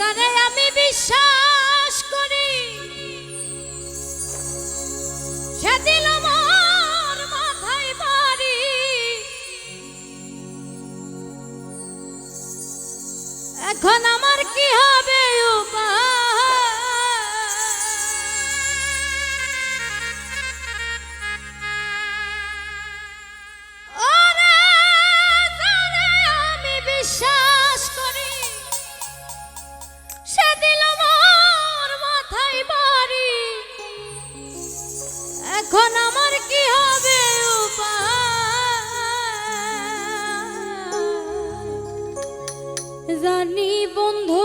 জানে আমি বিশ্বাস করি। সে আমার মাথায় বাড়ি। এখন জানি বন্ধু